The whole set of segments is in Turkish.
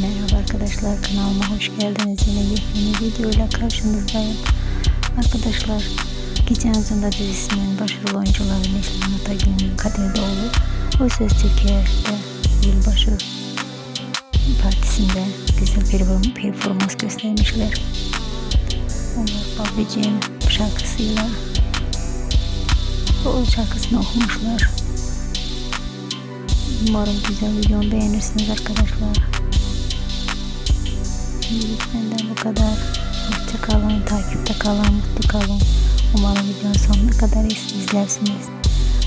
Merhaba arkadaşlar kanalıma hoş geldiniz. Yine yepyeni videoyla karşınızdayım. Arkadaşlar Gece Yazında dizisinin başrol oyuncuları Neslihan Atagül'ün Kadir Doğulu O Ses Türkiye'de yılbaşı partisinde güzel perform- performans göstermişler. Onlar Babicim şarkısıyla o şarkısını okumuşlar. Umarım güzel videomu beğenirsiniz arkadaşlar. Şimdilik benden bu kadar. Hoşça kalın, takipte kalın, mutlu kalın. Umarım videonun sonuna kadar iz- izlersiniz.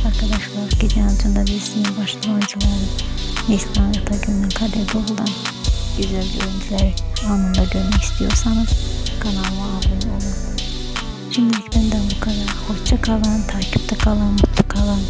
Arkadaşlar Gece Antı'nda dizisinin başlı oyuncuları Neslihan Atagül'ün Kadir Doğulu'dan güzel görüntüleri anında görmek istiyorsanız kanalıma abone olun. Şimdilik benden bu kadar. Hoşça kalın, takipte kalın, mutlu kalın.